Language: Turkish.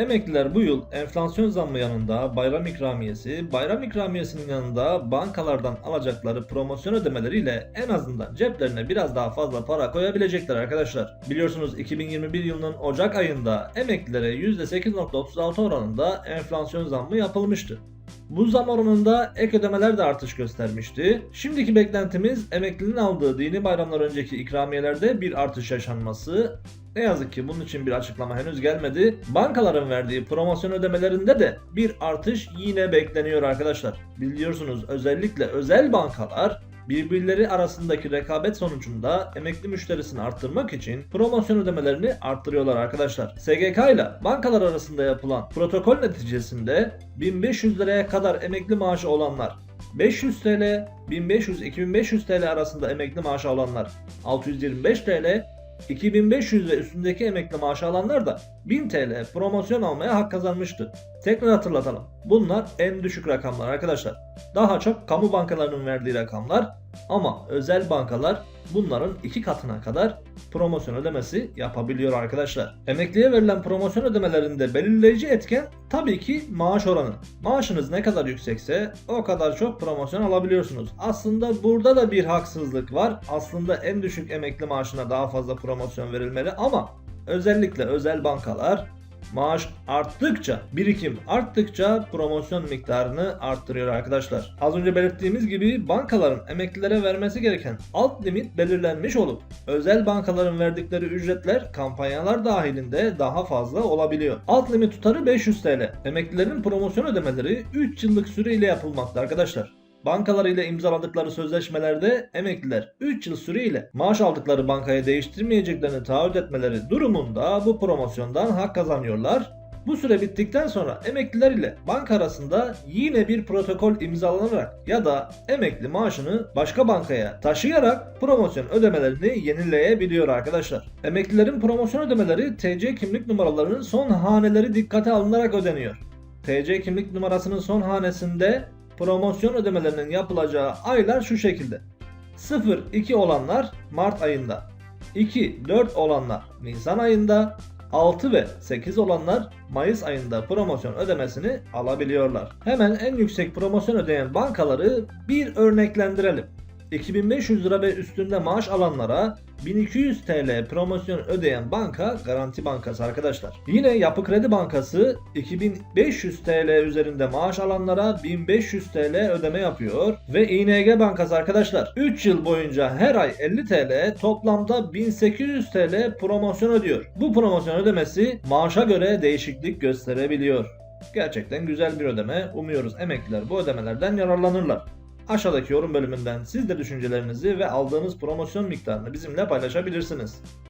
Emekliler bu yıl enflasyon zammı yanında bayram ikramiyesi, bayram ikramiyesinin yanında bankalardan alacakları promosyon ödemeleriyle en azından ceplerine biraz daha fazla para koyabilecekler arkadaşlar. Biliyorsunuz 2021 yılının Ocak ayında emeklilere %8.36 oranında enflasyon zammı yapılmıştı. Bu zam ek ödemeler de artış göstermişti. Şimdiki beklentimiz emeklinin aldığı dini bayramlar önceki ikramiyelerde bir artış yaşanması. Ne yazık ki bunun için bir açıklama henüz gelmedi. Bankaların verdiği promosyon ödemelerinde de bir artış yine bekleniyor arkadaşlar. Biliyorsunuz özellikle özel bankalar birbirleri arasındaki rekabet sonucunda emekli müşterisini arttırmak için promosyon ödemelerini arttırıyorlar arkadaşlar. SGK ile bankalar arasında yapılan protokol neticesinde 1500 liraya kadar emekli maaşı olanlar 500 TL, 1500-2500 TL arasında emekli maaşı alanlar 625 TL, 2500 ve üstündeki emekli maaşı alanlar da 1000 TL promosyon almaya hak kazanmıştı. Tekrar hatırlatalım. Bunlar en düşük rakamlar arkadaşlar. Daha çok kamu bankalarının verdiği rakamlar ama özel bankalar bunların iki katına kadar promosyon ödemesi yapabiliyor arkadaşlar. Emekliye verilen promosyon ödemelerinde belirleyici etken tabii ki maaş oranı. Maaşınız ne kadar yüksekse o kadar çok promosyon alabiliyorsunuz. Aslında burada da bir haksızlık var. Aslında en düşük emekli maaşına daha fazla promosyon verilmeli ama özellikle özel bankalar maaş arttıkça, birikim arttıkça promosyon miktarını arttırıyor arkadaşlar. Az önce belirttiğimiz gibi bankaların emeklilere vermesi gereken alt limit belirlenmiş olup özel bankaların verdikleri ücretler kampanyalar dahilinde daha fazla olabiliyor. Alt limit tutarı 500 TL. Emeklilerin promosyon ödemeleri 3 yıllık süreyle yapılmakta arkadaşlar. Bankalar ile imzaladıkları sözleşmelerde emekliler 3 yıl süreyle maaş aldıkları bankaya değiştirmeyeceklerini taahhüt etmeleri durumunda bu promosyondan hak kazanıyorlar. Bu süre bittikten sonra emekliler ile banka arasında yine bir protokol imzalanarak ya da emekli maaşını başka bankaya taşıyarak promosyon ödemelerini yenileyebiliyor arkadaşlar. Emeklilerin promosyon ödemeleri TC kimlik numaralarının son haneleri dikkate alınarak ödeniyor. TC kimlik numarasının son hanesinde promosyon ödemelerinin yapılacağı aylar şu şekilde. 0-2 olanlar Mart ayında, 2-4 olanlar Nisan ayında, 6 ve 8 olanlar Mayıs ayında promosyon ödemesini alabiliyorlar. Hemen en yüksek promosyon ödeyen bankaları bir örneklendirelim. 2500 lira ve üstünde maaş alanlara 1200 TL promosyon ödeyen banka Garanti Bankası arkadaşlar. Yine Yapı Kredi Bankası 2500 TL üzerinde maaş alanlara 1500 TL ödeme yapıyor. Ve ING Bankası arkadaşlar 3 yıl boyunca her ay 50 TL toplamda 1800 TL promosyon ödüyor. Bu promosyon ödemesi maaşa göre değişiklik gösterebiliyor. Gerçekten güzel bir ödeme. Umuyoruz emekliler bu ödemelerden yararlanırlar. Aşağıdaki yorum bölümünden siz de düşüncelerinizi ve aldığınız promosyon miktarını bizimle paylaşabilirsiniz.